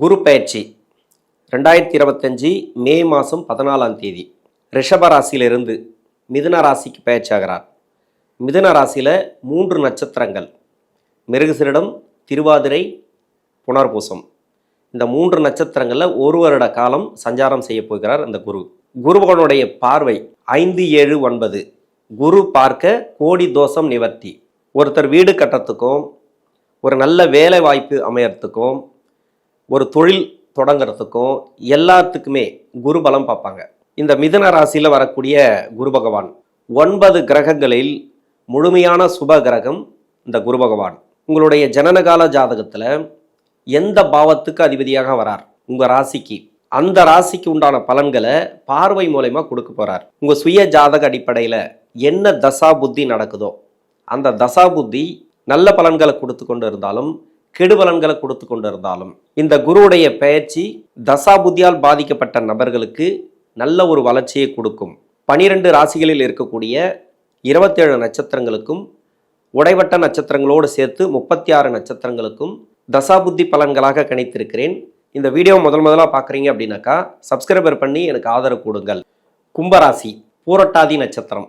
குரு பயிற்சி. ரெண்டாயிரத்தி இருபத்தஞ்சி மே மாதம் பதினாலாம் தேதி. ரிஷப ராசியிலிருந்து மிதுன ராசிக்கு பயிற்சியாகிறார். மிதுன ராசியில் மூன்று நட்சத்திரங்கள். மிருகசிரிடம் திருவாதிரை புனர்பூசம். இந்த மூன்று நட்சத்திரங்களில் ஒரு வருட காலம் சஞ்சாரம் செய்ய போகிறார் அந்த குரு. குருபகனுடைய பார்வை ஐந்து ஏழு ஒன்பது. குரு பார்க்க கோடி தோஷம் நிவர்த்தி. ஒருத்தர் வீடு கட்டத்துக்கும் ஒரு நல்ல வேலை வாய்ப்பு அமையறதுக்கும் ஒரு தொழில் தொடங்குறதுக்கும் எல்லாத்துக்குமே குரு பலம் பார்ப்பாங்க. இந்த மிதன ராசியில் வரக்கூடிய குரு பகவான் ஒன்பது கிரகங்களில் முழுமையான சுப கிரகம் இந்த குரு பகவான். உங்களுடைய ஜனனகால ஜாதகத்தில் எந்த பாவத்துக்கு அதிபதியாக வரார்? உங்கள் ராசிக்கு. அந்த ராசிக்கு உண்டான பலன்களை பார்வை மூலயமா கொடுக்க போகிறார் உங்கள் சுய ஜாதக அடிப்படையில் என்ன தசா புத்தி நடக்குதோ அந்த தசா புத்தி நல்ல பலன்களை கொடுத்து கொண்டு இருந்தாலும் கெடுபலன்களை கொடுத்து கொண்டு இருந்தாலும் இந்த குருவுடைய பெயர்ச்சி தசாபுத்தியால் பாதிக்கப்பட்ட நபர்களுக்கு நல்ல ஒரு வளர்ச்சியை கொடுக்கும். பனிரெண்டு ராசிகளில் இருக்கக்கூடிய இருபத்தேழு நட்சத்திரங்களுக்கும் உடைவட்ட நட்சத்திரங்களோடு சேர்த்து முப்பத்தி ஆறு நட்சத்திரங்களுக்கும் தசாபுத்தி பலன்களாக கணித்திருக்கிறேன். இந்த வீடியோ முதல் முதலாக பார்க்குறீங்க அப்படின்னாக்கா சப்ஸ்கிரைபர் பண்ணி எனக்கு ஆதரவு கொடுங்கள். கும்பராசி பூரட்டாதி நட்சத்திரம்.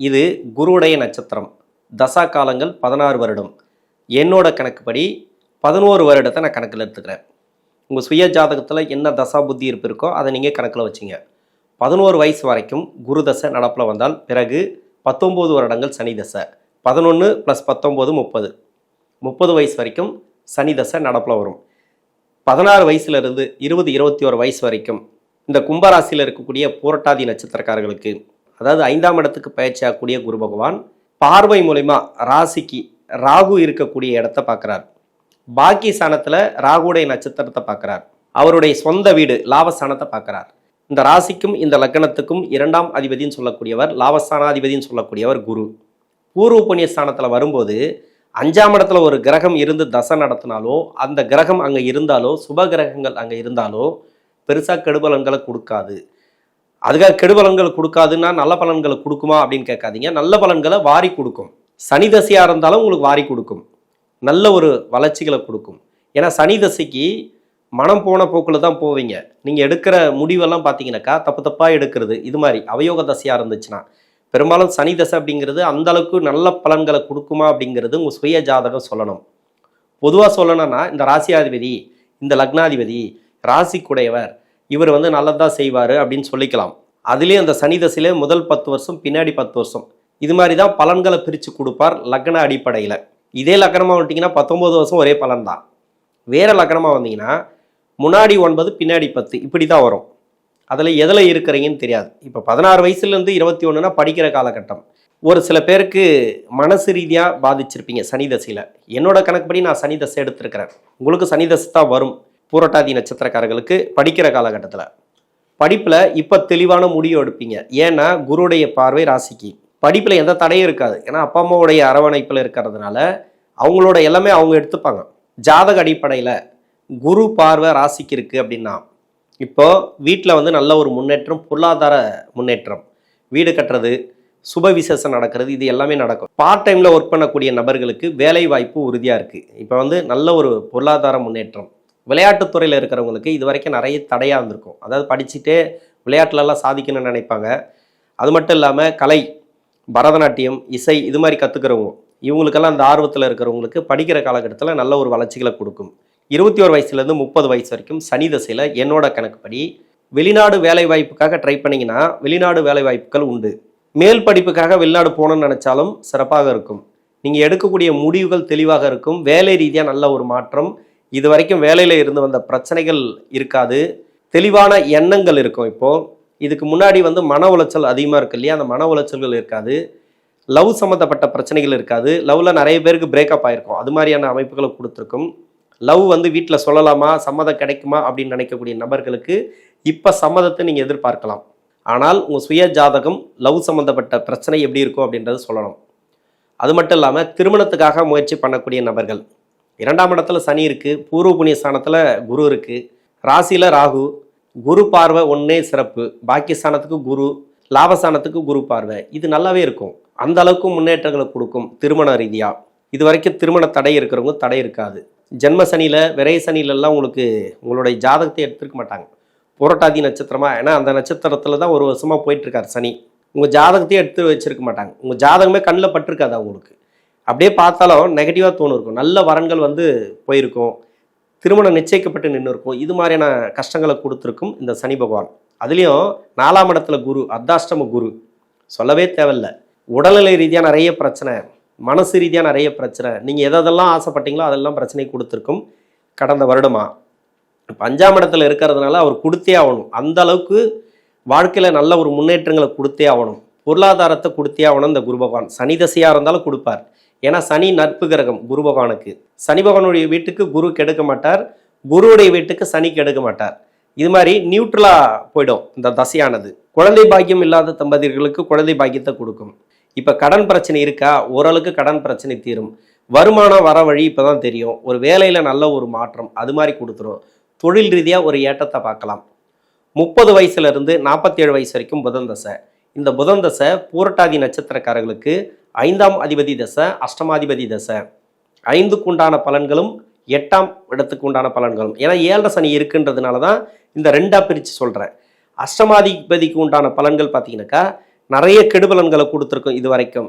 இது குருவுடைய நட்சத்திரம். தசா காலங்கள் பதினாறு வருடம். என்னோட கணக்குப்படி பதினோரு வருடத்தை நான் கணக்கில் எடுத்துக்கிறேன். உங்கள் சுய ஜாதகத்தில் என்ன தசா புத்தி இருப்பு இருக்கோ அதை நீங்கள் கணக்கில் வச்சுங்க. பதினோரு வயசு வரைக்கும் குரு தசை நடப்பில் வந்தால் பிறகு பத்தொம்போது வருடங்கள் சனி தசை பதினொன்று ப்ளஸ் பத்தொம்போது முப்பது. முப்பது வயசு வரைக்கும் சனி தசை நடப்பில் வரும். பதினாறு வயசுலேருந்து இருபது இருபத்தி ஒரு வயசு வரைக்கும் இந்த கும்பராசியில் இருக்கக்கூடிய பூரட்டாதி நட்சத்திரக்காரர்களுக்கு அதாவது ஐந்தாம் இடத்துக்கு பயிற்சியாகக்கூடிய குரு பகவான் பார்வை மூலிமா ராசிக்கு ராகு இருக்கக்கூடிய இடத்த பார்க்குறாரு. பாக்கி சாணத்தில் ராகுடைய நட்சத்திரத்தை பார்க்குறார். அவருடைய சொந்த வீடு லாபஸ்தானத்தை பார்க்குறார். இந்த ராசிக்கும் இந்த லக்னத்துக்கும் இரண்டாம் அதிபதின்னு சொல்லக்கூடியவர் லாபஸ்தானாதிபதின்னு சொல்லக்கூடியவர் குரு. பூர்வ புண்ணிய ஸ்தானத்தில் வரும்போது அஞ்சாம் இடத்துல ஒரு கிரகம் இருந்து தசை நடத்தினாலோ அந்த கிரகம் அங்கே இருந்தாலோ சுப கிரகங்கள் அங்கே இருந்தாலோ பெருசாக கெடுபலன்களை கொடுக்காது. அதுக்காக கெடுபலன்கள் கொடுக்காதுன்னா நல்ல பலன்களை கொடுக்குமா அப்படின்னு கேட்காதீங்க. நல்ல பலன்களை வாரி கொடுக்கும். சனி தசையாக இருந்தாலும் உங்களுக்கு வாரி கொடுக்கும். நல்ல ஒரு வளர்ச்சிகளை கொடுக்கும். ஏன்னா சனி தசைக்கு மனம் போன போக்கில் தான் போவீங்க. நீங்கள் எடுக்கிற முடிவெல்லாம் பார்த்தீங்கன்னாக்கா தப்பு தப்பாக எடுக்கிறது. இது மாதிரி அவயோக தசையாக இருந்துச்சுன்னா பெரும்பாலும் சனி தசை அப்படிங்கிறது அந்த அளவுக்கு நல்ல பலன்களை கொடுக்குமா அப்படிங்கிறது உங்கள் சுய ஜாதகம் சொல்லணும். பொதுவாக சொல்லணும்னா இந்த ராசியாதிபதி இந்த லக்னாதிபதி ராசிக்குடையவர் இவர் வந்து நல்லதாக செய்வார் அப்படின்னு சொல்லிக்கலாம். அதுலேயும் அந்த சனி தசையிலே முதல் பத்து வருஷம் பின்னாடி பத்து வருஷம். இது மாதிரி தான் பலன்களை பிரித்து கொடுப்பார் லக்ன அடிப்படையில். இதே லக்கணமாக வந்துட்டிங்கன்னா பத்தொம்போது வருஷம் ஒரே பலன் தான் வேறு லக்கணமாக வந்தீங்கன்னா முன்னாடி ஒன்பது பின்னாடி பத்து இப்படி தான் வரும். அதில் எதில் இருக்கிறீங்கன்னு தெரியாது. இப்போ பதினாறு வயசுலேருந்து இருபத்தி ஒன்றுனா படிக்கிற காலகட்டம். ஒரு சில பேருக்கு மனசு ரீதியாக பாதிச்சிருப்பீங்க சனி தசையில். என்னோட கணக்குப்படி நான் சனி தசை எடுத்திருக்கிறேன். உங்களுக்கு சனி தசை தான் வரும் பூரட்டாதி நட்சத்திரக்காரர்களுக்கு படிக்கிற காலகட்டத்தில். படிப்பில் இப்போ தெளிவான முடிவு எடுப்பீங்க. ஏன்னா குருடைய பார்வை ராசிக்கு. படிப்பில் எந்த தடையும் இருக்காது. ஏன்னா அப்பா அம்மாவுடைய அரவணைப்பில் இருக்கிறதுனால அவங்களோட எல்லாமே அவங்க எடுத்துப்பாங்க. ஜாதக அடிப்படையில் குரு பார்வை ராசிக்கு இருக்குது அப்படின்னா இப்போ வீட்டில் வந்து நல்ல ஒரு முன்னேற்றம் பொருளாதார முன்னேற்றம் வீடு கட்டுறது சுப விசேஷம் நடக்கிறது இது எல்லாமே நடக்கும். பார்ட் டைமில் ஒர்க் பண்ணக்கூடிய நபர்களுக்கு வேலை வாய்ப்பு உறுதியாக இருக்குது இப்போ வந்து நல்ல ஒரு பொருளாதார முன்னேற்றம். விளையாட்டுத் துறையில் இருக்கிறவங்களுக்கு இது வரைக்கும் நிறைய தடையாக இருந்திருக்கும். அதாவது படிச்சுட்டே விளையாட்டுலலாம் சாதிக்கணும்னு நினைப்பாங்க. அது மட்டும் இல்லாமல் கலை. பரதநாட்டியம் இசை இது மாதிரி கற்றுக்கிறவங்க இவங்களுக்கெல்லாம் அந்த ஆர்வத்தில் இருக்கிறவங்களுக்கு படிக்கிற காலகட்டத்தில் நல்ல ஒரு வளர்ச்சிகளை கொடுக்கும். இருபத்தி ஒரு வயசுலேருந்து முப்பது வயசு வரைக்கும் சனி தசையில் என்னோட கணக்குப்படி வெளிநாடு வேலை வாய்ப்புக்காக ட்ரை பண்ணிங்கன்னா வெளிநாடு வேலை வாய்ப்புகள் உண்டு. மேல் படிப்புக்காக வெளிநாடு போகணும்னு நினச்சாலும் சிறப்பாக இருக்கும். நீங்கள் எடுக்கக்கூடிய முடிவுகள் தெளிவாக இருக்கும். வேலை ரீதியாக நல்ல ஒரு மாற்றம். இது வரைக்கும் வேலையில் இருந்து வந்த பிரச்சனைகள் இருக்காது. தெளிவான எண்ணங்கள் இருக்கும் இப்போது இதுக்கு முன்னாடி வந்து மன உளைச்சல் அதிகமாக இருக்கு இல்லையா? அந்த மன உளைச்சல்கள் இருக்காது. லவ் சம்மந்தப்பட்ட பிரச்சனைகள் இருக்காது. லவ்வில் நிறைய பேருக்கு பிரேக்கப் ஆயிருக்கும். அது மாதிரியான அமைப்புகளை கொடுத்துருக்கும். லவ் வந்து வீட்டில் சொல்லலாமா? சம்மதம் கிடைக்குமா? அப்படின்னு நினைக்கக்கூடிய நபர்களுக்கு இப்போ சம்மதத்தை நீங்கள் எதிர்பார்க்கலாம். ஆனால் உங்கள் சுய ஜாதகம் லவ் சம்மந்தப்பட்ட பிரச்சனை எப்படி இருக்கும் அப்படின்றத சொல்லணும். அது மட்டும் இல்லாமல் திருமணத்துக்காக முயற்சி பண்ணக்கூடிய நபர்கள். இரண்டாம் இடத்துல சனி இருக்குது பூர்வ புண்ணிய ஸ்தானத்தில் குரு இருக்குது ராசியில் ராகு. குரு பார்வை ஒன்றே சிறப்பு. பாக்கியஸ்தானத்துக்கு குரு லாபஸ்தானத்துக்கு குரு பார்வை. இது நல்லாவே இருக்கும். அந்த அளவுக்கு முன்னேற்றங்களை கொடுக்கும் திருமண ரீதியாக இது வரைக்கும் திருமண தடை இருக்கிறவங்க தடை இருக்காது. ஜென்ம சனியில் விரை சனியிலலாம் உங்களுக்கு உங்களுடைய ஜாதகத்தை எடுத்துருக்க மாட்டாங்க. புரட்டாதி நட்சத்திரமா ஏன்னா அந்த நட்சத்திரத்தில் தான் ஒரு வருஷமாக போயிட்டுருக்கார் சனி. உங்கள் ஜாதகத்தையே எடுத்து வச்சிருக்க மாட்டாங்க. உங்கள் ஜாதகமே கண்ணில் பட்டிருக்காது அவங்களுக்கு அப்படியே பார்த்தாலும் நெகட்டிவாக தோணும் இருக்கும். நல்ல வரன்கள் வந்து போயிருக்கும். திருமணம் நிச்சயிக்கப்பட்டு நின்று இருக்கும் இது மாதிரியான கஷ்டங்களை கொடுத்துருக்கும் இந்த சனி பகவான். அதுலேயும் நாலாம் இடத்துல குரு அர்த்தாஷ்டம குரு. சொல்லவே தேவையில்ல. உடல்நிலை ரீதியாக நிறைய பிரச்சனை மனசு ரீதியாக நிறைய பிரச்சனை. நீங்கள் எதெல்லாம் ஆசைப்பட்டீங்களோ அதெல்லாம் பிரச்சனை கொடுத்துருக்கும் கடந்த வருடமா. இப்ப அஞ்சாம் இடத்துல இருக்கிறதுனால அவர் கொடுத்தே ஆகணும். அந்த அளவுக்கு வாழ்க்கையில் நல்ல ஒரு முன்னேற்றங்களை கொடுத்தே ஆகணும். பொருளாதாரத்தை கொடுத்தே ஆகணும் இந்த குரு பகவான். சனி தசையாக இருந்தாலும் கொடுப்பார். ஏன்னா சனி நட்பு கிரகம் குரு பகவானுக்கு. சனி பகவானுடைய வீட்டுக்கு குரு கெடுக்க மாட்டார். குருவுடைய வீட்டுக்கு சனி கெடுக்க மாட்டார். இது மாதிரி நியூட்ரலா போயிடும் இந்த தசையானது. குழந்தை பாக்கியம் இல்லாத தம்பதியர்களுக்கு குழந்தை பாக்கியத்தை கொடுக்கும். இப்போ கடன் பிரச்சனை இருக்கா? ஓரளவுக்கு கடன் பிரச்சனை தீரும். வருமானம் வர வழி இப்போ தான் தெரியும். ஒரு வேலையில் நல்ல ஒரு மாற்றம் அது மாதிரி கொடுத்துரும். தொழில் ரீதியாக ஒரு ஏற்றத்தை பார்க்கலாம். முப்பது வயசுலேருந்து நாற்பத்தேழு வயசு வரைக்கும் புதன் தசை. இந்த புதன் தசை பூரட்டாதி நட்சத்திரக்காரர்களுக்கு ஐந்தாம் அதிபதி தசை அஷ்டமாதிபதி தசை. ஐந்துக்கு உண்டான பலன்களும் எட்டாம் இடத்துக்கு உண்டான பலன்களும். ஏன்னா ஏழரை சனி இருக்குன்றதுனால தான் இந்த ரெண்டாக பிரித்து சொல்கிறேன் அஷ்டமாதிபதிக்கு உண்டான பலன்கள் பார்த்தீங்கன்னாக்கா நிறைய கெடுபலன்களை கொடுத்துருக்கும் இது வரைக்கும்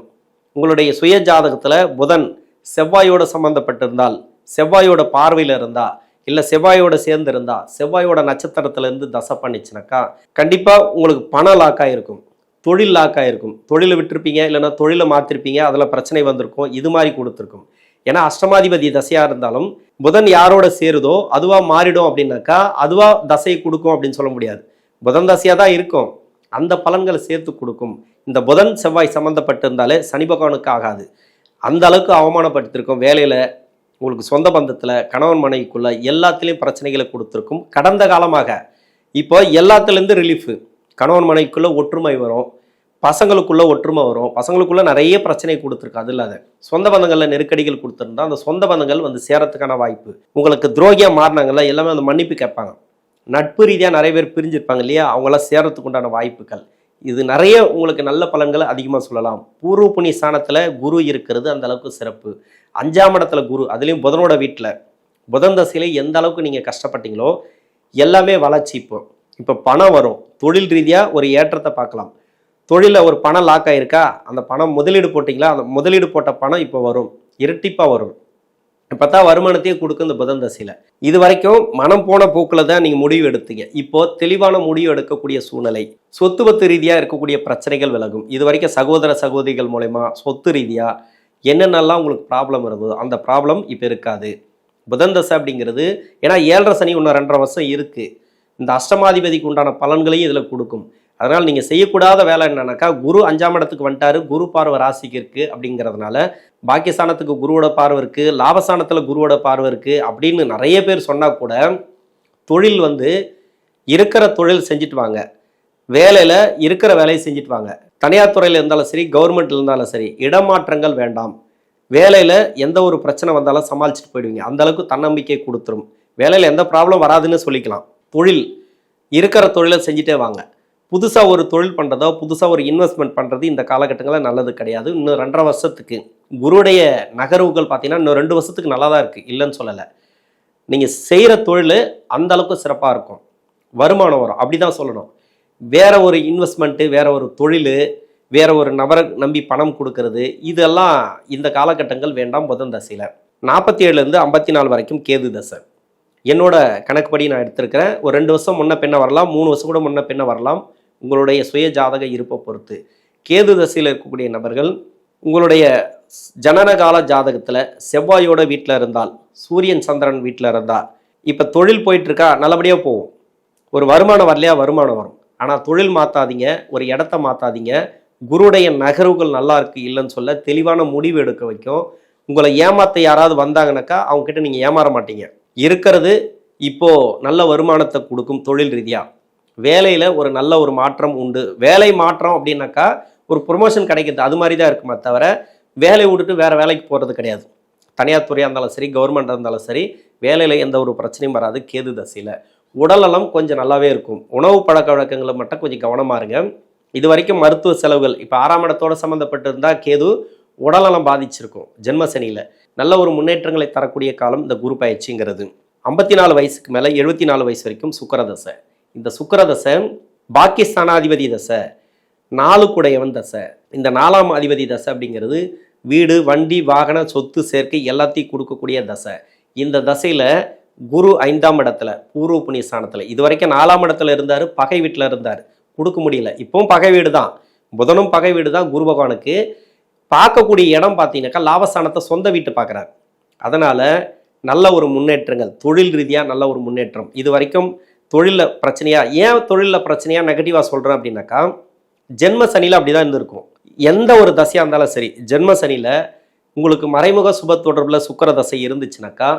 உங்களுடைய சுய ஜாதகத்தில் புதன் செவ்வாயோட சம்மந்தப்பட்டிருந்தால் செவ்வாயோட பார்வையில் இருந்தால் இல்லை செவ்வாயோட சேர்ந்து இருந்தால் செவ்வாயோட நட்சத்திரத்துலேருந்து தசை பண்ணிச்சுனாக்கா கண்டிப்பாக உங்களுக்கு பணம் லாக்காக இருக்கும் தொழில் லாக் ஆகிருக்கும் தொழிலை விட்டுருப்பீங்க இல்லைன்னா தொழிலை மாற்றிருப்பீங்க அதில் பிரச்சனை வந்திருக்கும். இது மாதிரி கொடுத்துருக்கும். ஏன்னா அஷ்டமாதிபதி தசையாக இருந்தாலும் புதன் யாரோட சேருதோ அதுவாக மாறிடும் அப்படின்னாக்கா அதுவாக தசையை கொடுக்கும் அப்படின்னு சொல்ல முடியாது. புதன் தசையாக தான் இருக்கும். அந்த பலன்களை சேர்த்து கொடுக்கும். இந்த புதன் செவ்வாய் சம்மந்தப்பட்டிருந்தாலே சனி பகவானுக்கு ஆகாது. அந்த அளவுக்கு அவமானப்படுத்திருக்கும் வேலையில் உங்களுக்கு சொந்த பந்தத்தில் கணவன் மனைவிக்குள்ள எல்லாத்துலேயும் பிரச்சனைகளை கொடுத்துருக்கும். கடந்த காலமாக. இப்போ எல்லாத்துலேருந்து ரிலீஃபு கணவன் மனைவிக்குள்ளே ஒற்றுமை வரும். பசங்களுக்குள்ளே ஒற்றுமை வரும். பசங்களுக்குள்ளே நிறைய பிரச்சனை கொடுத்துருக்கு. அது இல்லாத சொந்த பந்தங்களில் நெருக்கடிகள் கொடுத்துருந்தா அந்த சொந்த பந்தங்கள் வந்து சேரத்துக்கான வாய்ப்பு. உங்களுக்கு துரோகியாக மாறினாங்கல்ல எல்லாமே அந்த மன்னிப்பு கேட்பாங்க. நட்பு ரீதியாக நிறைய பேர் பிரிஞ்சிருப்பாங்க இல்லையா? அவங்களாம் சேரத்துக்கு உண்டான வாய்ப்புகள். இது நிறைய உங்களுக்கு நல்ல பலன்களை அதிகமாக சொல்லலாம். பூர்வ புண்ணிய ஸ்தானத்தில் குரு இருக்கிறது அந்த அளவுக்கு சிறப்பு. அஞ்சாம் இடத்துல குரு அதுலேயும் புதனோட வீட்டில் புதன் தசையில் எந்த அளவுக்கு நீங்கள் கஷ்டப்பட்டீங்களோ எல்லாமே வளர்ச்சி இப்போ. இப்போ பணம் வரும். தொழில் ரீதியாக ஒரு ஏற்றத்தை பார்க்கலாம். தொழிலில் ஒரு பணம் லாக் ஆகிருக்கா அந்த பணம் முதலீடு போட்டிங்களா? அந்த முதலீடு போட்ட பணம் இப்போ வரும். இரட்டிப்பாக வரும். இப்போ தான் வருமானத்தையே கொடுக்கும் இந்த புதன் தசையில். இது வரைக்கும் மனம் போன போக்கில் தான் நீங்கள் முடிவு எடுத்தீங்க. இப்போ தெளிவான முடிவு எடுக்கக்கூடிய சூழ்நிலை. சொத்து பத்து ரீதியாக இருக்கக்கூடிய பிரச்சனைகள் விலகும். இது வரைக்கும் சகோதர சகோதரிகள் மூலயமா சொத்து ரீதியாக என்னென்னலாம் உங்களுக்கு ப்ராப்ளம் இருந்ததோ அந்த ப்ராப்ளம் இப்போ இருக்காது. புதன் தசை அப்படிங்கிறது ஏன்னா ஏழரை சனி இன்னும் ரெண்டரை வருஷம் இருக்குது இந்த அஷ்டமாதிபதிக்கு உண்டான பலன்களையும் இதில் கொடுக்கும். அதனால் நீங்கள் செய்யக்கூடாத வேலை என்னன்னாக்கா குரு அஞ்சாம் இடத்துக்கு வந்துட்டாரு குரு பார்வை ராசிக்கு இருக்குது அப்படிங்கிறதுனால பாக்கியஸ்தானத்துக்கு குருவோட பார்வை இருக்குது லாபஸ்தானத்தில் குருவோட பார்வை இருக்குது அப்படின்னு நிறைய பேர் சொன்னால் கூட தொழில் வந்து இருக்கிற தொழில் செஞ்சுட்டு வாங்க. வேலையில் இருக்கிற வேலையை செஞ்சுட்டு வாங்க. தனியார் துறையில் இருந்தாலும் சரி கவர்மெண்ட்ல இருந்தாலும் சரி இடமாற்றங்கள் வேண்டாம். வேலையில் எந்த ஒரு பிரச்சனை வந்தாலும் சமாளிச்சுட்டு போயிடுவீங்க. அந்த அளவுக்கு தன்னம்பிக்கை கொடுத்துரும். வேலையில் எந்த ப்ராப்ளம் வராதுன்னு சொல்லிக்கலாம். தொழில் இருக்கிற தொழிலை செஞ்சுட்டே வாங்க. புதுசாக ஒரு தொழில் பண்ணுறதோ புதுசாக ஒரு இன்வெஸ்ட்மெண்ட் பண்ணுறது இந்த காலகட்டங்களில் நல்லது கிடையாது. இன்னும் ரெண்டரை வருஷத்துக்கு. குருடைய நகர்வுகள் பார்த்தீங்கன்னா இன்னும் ரெண்டு வருஷத்துக்கு நல்லா தான் இருக்குது இல்லைன்னு சொல்லலை. நீங்கள் செய்கிற தொழில் அந்த அளவுக்கு சிறப்பாக இருக்கும். வருமானம் வரும். அப்படி தான் சொல்லணும். வேற ஒரு இன்வெஸ்ட்மெண்ட்டு வேற ஒரு தொழில் வேற ஒரு நபரை நம்பி பணம் கொடுக்கறது இதெல்லாம் இந்த காலகட்டங்கள் வேண்டாம் புதன் தசையில். நாற்பத்தி ஏழுலேருந்து ஐம்பத்தி நாலு வரைக்கும் கேது தசை. என்னோட கணக்குப்படி நான் எடுத்திருக்கிறேன். ஒரு ரெண்டு வருஷம் முன்ன பின்ன வரலாம் மூணு வருஷம் கூட முன்ன பின்ன வரலாம். உங்களுடைய சுய ஜாதக இருப்பை பொறுத்து. கேது தசையில் இருக்கக்கூடிய நபர்கள் உங்களுடைய ஜனனகால ஜாதகத்தில் செவ்வாயோட வீட்டில் இருந்தால் சூரியன் சந்திரன் வீட்டில் இருந்தால் இப்போ தொழில் போயிட்டுருக்கா நல்லபடியாக போகும். ஒரு வருமானம் வரலையா வருமானம் வரும். ஆனால் தொழில் மாற்றாதீங்க ஒரு இடத்த மாற்றாதீங்க குருடைய நகர்வுகள் நல்லா இருக்குது இல்லைன்னு சொல்ல தெளிவான முடிவு எடுக்க வைக்கும். உங்களை ஏமாற்ற யாராவது வந்தாங்கனாக்கா அவங்க கிட்ட நீங்கள் ஏமாற மாட்டீங்க. இருக்கிறது இப்போது நல்ல வருமானத்தை கொடுக்கும் தொழில் ரீதியாக வேலையில் ஒரு நல்ல ஒரு மாற்றம் உண்டு. வேலை மாற்றம் அப்படின்னாக்கா ஒரு ப்ரொமோஷன் கிடைக்கிறது அது மாதிரி தான் இருக்குமே தவிர வேலையை விட்டுட்டு வேறு வேலைக்கு போகிறது கிடையாது. தனியார் துறையாக இருந்தாலும் சரி கவர்மெண்ட் இருந்தாலும் சரி வேலையில் எந்த ஒரு பிரச்சனையும் வராது கேது தசையில். உடல்நலம் கொஞ்சம் நல்லாவே இருக்கும். உணவு பழக்க வழக்கங்களை மட்டும் கொஞ்சம் கவனமாக இருங்க. இது வரைக்கும் மருத்துவ செலவுகள் இப்போ ஆறாம் இடத்தோட சம்மந்தப்பட்டிருந்தால் கேது உடல்நலம் பாதிச்சிருக்கும் ஜென்மசனியில் நல்ல ஒரு முன்னேற்றங்களை தரக்கூடிய காலம் இந்த குரு பயிற்சிங்கிறது. ஐம்பத்தி நாலு வயசுக்கு மேலே எழுபத்தி நாலு வயசு வரைக்கும் சுக்கரதசை இந்த சுக்கரதசை தசை தசை நாலு குடையவன் தசை. இந்த நாலாம் அதிபதி தசை அப்படிங்கிறது வீடு வண்டி வாகன சொத்து சேர்க்கை எல்லாத்தையும் கொடுக்கக்கூடிய தசை. இந்த தசையில் குரு ஐந்தாம் இடத்துல பூர்வ புண்ணிய ஸ்தானத்தில். இது வரைக்கும் நாலாம் இடத்துல இருந்தார் பகை வீட்டில் இருந்தார். கொடுக்க முடியல. இப்போவும் பகை வீடு தான் புதனும் பகை வீடு தான் குரு பகவானுக்கு. பார்க்கக்கூடிய இடம் பார்த்தீங்கன்னாக்கா லாபஸ்தானத்தை சொந்த வீட்டு பார்க்குறாரு. அதனால் நல்ல ஒரு முன்னேற்றங்கள் தொழில் ரீதியாக நல்ல ஒரு முன்னேற்றம். இது வரைக்கும் தொழிலில் பிரச்சனையாக ஏன் தொழிலில் பிரச்சனையாக நெகட்டிவாக சொல்கிறேன் அப்படின்னாக்கா ஜென்ம சனியில் அப்படி தான் இருந்திருக்கும். எந்த ஒரு தசையாக இருந்தாலும் சரி ஜென்ம சனியில் உங்களுக்கு மறைமுக சுப தொடர்பில் சுக்கர தசை இருந்துச்சுனாக்கா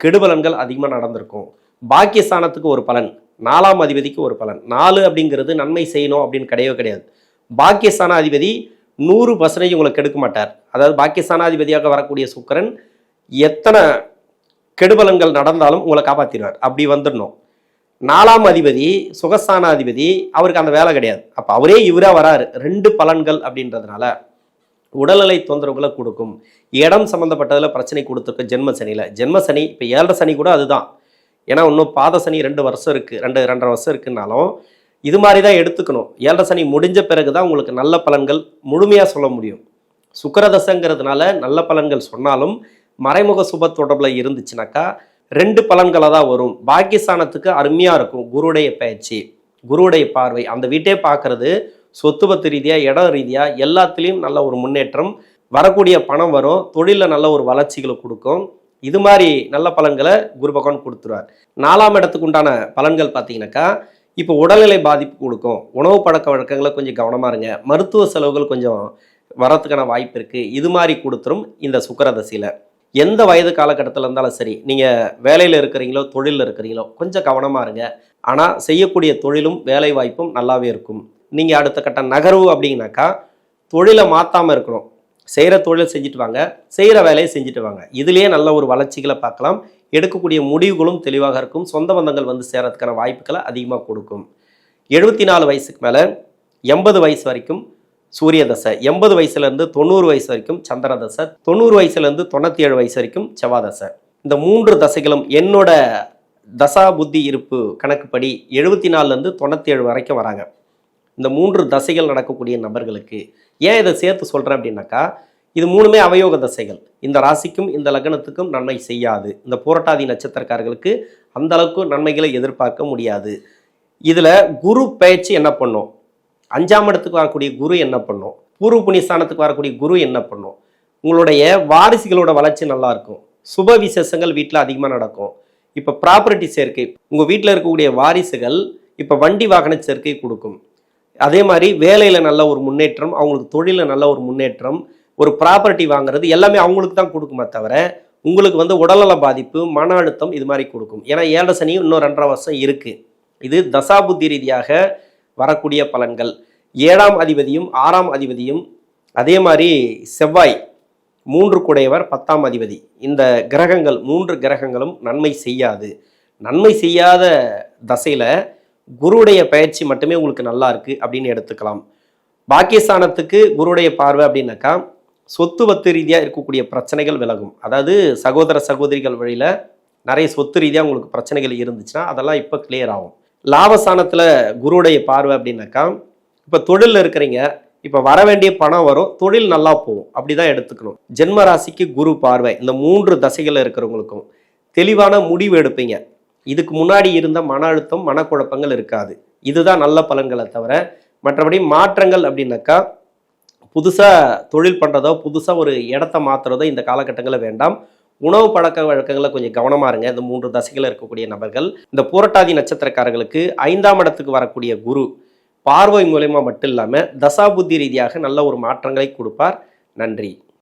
கெடுபலன்கள் அதிகமாக நடந்திருக்கும். பாக்கியஸ்தானத்துக்கு ஒரு பலன் நாலாம் அதிபதிக்கு ஒரு பலன். நாலு அப்படிங்கிறது நன்மை செய்யணும் அப்படின்னு கிடையவே கிடையாது. பாக்கியஸ்தான அதிபதி நூறு பர்சன்டேஜ் உங்களுக்கு கெடுக்க மாட்டார். அதாவது பாக்கியஸ்தானாதிபதியாக வரக்கூடிய சுக்கிரன் எத்தனை கெடுபலன்கள் நடந்தாலும் உங்களை காப்பாற்றிடுவார் அப்படி வந்துடணும். நாலாம் அதிபதி சுகஸ்தானாதிபதி அவருக்கு அந்த வேலை கிடையாது. அப்போ அவரே இவராக வராரு. ரெண்டு பலன்கள் அப்படின்றதுனால உடல்நிலை தொந்தரவுகளை கொடுக்கும். இடம் சம்மந்தப்பட்டதில் பிரச்சனை கொடுத்துருக்கு ஜென்ம சனியில். ஜென்ம சனி இப்போ ஏழரை சனி கூட அதுதான். ஏன்னா இன்னும் பாத சனி ரெண்டு வருஷம் இருக்குது ரெண்டு ரெண்டரை வருஷம் இருக்குன்னாலும் இது மாதிரி தான் எடுத்துக்கணும். ஏழரை சனி முடிஞ்ச பிறகு தான் உங்களுக்கு நல்ல பலன்கள் முழுமையாக சொல்ல முடியும். சுக்கரதசங்கிறதுனால நல்ல பலன்கள் சொன்னாலும் மறைமுக சுப தொடர்பில் இருந்துச்சுனாக்கா ரெண்டு பலன்களாக தான் வரும். பாக்கியஸ்தானத்துக்கு அருமையாக இருக்கும். குருடைய பயிற்சி குருவுடைய பார்வை அந்த வீட்டே பார்க்கறது சொத்துவத்து ரீதியாக இடம் ரீதியாக எல்லாத்துலேயும் நல்ல ஒரு முன்னேற்றம் வரக்கூடிய பணம் வரும் தொழிலில் நல்ல ஒரு வளர்ச்சிகளை கொடுக்கும். இது மாதிரி நல்ல பலன்களை குரு பகவான் கொடுத்துருவார். நாலாம் இடத்துக்கு உண்டான பலன்கள் பார்த்தீங்கன்னாக்கா இப்போ உடல்நிலை பாதிப்பு கொடுக்கும். உணவு பழக்க வழக்கங்களை கொஞ்சம் கவனமாக இருங்க. மருத்துவ செலவுகள் கொஞ்சம் வரத்துக்கான வாய்ப்பு இருக்குது இது மாதிரி கொடுத்துரும் இந்த சுக்கரதசையில். எந்த வயது காலகட்டத்தில் இருந்தாலும் சரி நீங்கள் வேலையில் இருக்கிறீங்களோ தொழிலில் இருக்கிறீங்களோ கொஞ்சம் கவனமாக இருங்க. ஆனால் செய்யக்கூடிய தொழிலும் வேலை வாய்ப்பும் நல்லாவே இருக்கும். நீங்கள் அடுத்த கட்ட நகர்வு அப்படின்னாக்கா தொழிலை மாற்றாமல் இருக்கணும். செய்கிற தொழில் செஞ்சுட்டு வாங்க செய்கிற வேலையை செஞ்சுட்டு வாங்க. இதுலேயே நல்ல ஒரு வளர்ச்சிகளை பார்க்கலாம். எடுக்கக்கூடிய முடிவுகளும் தெளிவாக இருக்கும். சொந்த பந்தங்கள் வந்து சேரத்துக்கான வாய்ப்புகளை அதிகமாக கொடுக்கும். எழுபத்தி நாலு வயசுக்கு மேலே எண்பது வயசு வரைக்கும் சூரிய தசை எண்பது வயசுலேருந்து தொண்ணூறு வயசு வரைக்கும் சந்திர தசை தொண்ணூறு வயசுலேருந்து தொண்ணூற்றி ஏழு வயசு வரைக்கும் செவ்வாய் தசை. இந்த மூன்று தசைகளும் என்னோட தசா புத்தி இருப்பு கணக்குப்படி எழுபத்தி நாலுலேருந்து தொண்ணூற்றி ஏழு வரைக்கும் வராங்க. இந்த மூன்று தசைகள் நடக்கக்கூடிய நபர்களுக்கு ஏன் இதை சேர்த்து சொல்கிறேன் அப்படின்னாக்கா இது மூணுமே அவயோக தசைகள். இந்த ராசிக்கும் இந்த லக்னத்துக்கும் நன்மை செய்யாது. இந்த பூரட்டாதி நட்சத்திரக்காரர்களுக்கு அந்த அளவுக்கு நன்மைகளை எதிர்பார்க்க முடியாது. இதில் குரு பயிற்சி என்ன பண்ணும்? அஞ்சாம் இடத்துக்கு வரக்கூடிய குரு என்ன பண்ணும்? பூர்வ புண்ணியஸ்தானத்துக்கு வரக்கூடிய குரு என்ன பண்ணும்? உங்களுடைய வாரிசுகளோட வளர்ச்சி நல்லா இருக்கும். சுப விசேஷங்கள் வீட்டில் அதிகமாக நடக்கும். இப்போ ப்ராப்பர்ட்டி சேர்க்கை உங்கள் வீட்டில் இருக்கக்கூடிய வாரிசுகள் இப்போ வண்டி வாகன சேர்க்கை கொடுக்கும். அதே மாதிரி வேலையில் நல்ல ஒரு முன்னேற்றம் அவங்களுக்கு தொழிலில் நல்ல ஒரு முன்னேற்றம் ஒரு ப்ராப்பர்ட்டி வாங்குறது எல்லாமே அவங்களுக்கு தான் கொடுக்குமே தவிர உங்களுக்கு வந்து உடல்நல பாதிப்பு மன அழுத்தம் இது மாதிரி கொடுக்கும். ஏன்னா ஏழரை சனியும் இன்னும் ரெண்டரை வருஷம் இருக்குது இது தசாபுத்தி ரீதியாக வரக்கூடிய பலன்கள். ஏழாம் அதிபதியும் ஆறாம் அதிபதியும் அதே மாதிரி செவ்வாய் மூன்று குடையவர் பத்தாம் அதிபதி. இந்த கிரகங்கள் மூன்று கிரகங்களும் நன்மை செய்யாது. நன்மை செய்யாத தசையில் குருவுடைய பயிற்சி மட்டுமே உங்களுக்கு நல்லா இருக்கு அப்படின்னு எடுத்துக்கலாம். பாக்கியஸ்தானத்துக்கு குருவுடைய பார்வை அப்படின்னாக்கா சொத்து வத்து ரீதியாக இருக்கக்கூடிய பிரச்சனைகள் விலகும். அதாவது சகோதர சகோதரிகள் வழியில் நிறைய சொத்து ரீதியாக உங்களுக்கு பிரச்சனைகள் இருந்துச்சுன்னா அதெல்லாம் இப்போ கிளியர் ஆகும். லாபஸ்தானத்தில் குருவுடைய பார்வை அப்படின்னாக்கா இப்போ தொழிலில் இருக்கிறீங்க இப்போ வர வேண்டிய பணம் வரும் தொழில் நல்லா போகும். அப்படி தான் எடுத்துக்கணும். ஜென்ம ராசிக்கு குரு பார்வை. இந்த மூன்று தசைகளில் இருக்கிறவங்களுக்கும் தெளிவான முடிவு எடுப்பீங்க. இதுக்கு முன்னாடி இருந்த மன அழுத்தம் மனக்குழப்பங்கள் இருக்காது. இதுதான் நல்ல பலன்களை தவிர மற்றபடி மாற்றங்கள் அப்படின்னாக்கா புதுசாக தொழில் பண்ணுறதோ புதுசாக ஒரு இடத்த மாற்றுறதோ இந்த காலகட்டங்களில் வேண்டாம். உணவு பழக்க வழக்கங்களை கொஞ்சம் கவனமாக இருங்க. இந்த மூன்று தசைகள் இருக்கக்கூடிய நபர்கள். இந்த பூரட்டாதி நட்சத்திரக்காரர்களுக்கு ஐந்தாம் இடத்துக்கு வரக்கூடிய குரு பார்வை மூலயமா மட்டும் இல்லாமல் தசாபுத்தி ரீதியாக நல்ல ஒரு மாற்றங்களை கொடுப்பார். நன்றி.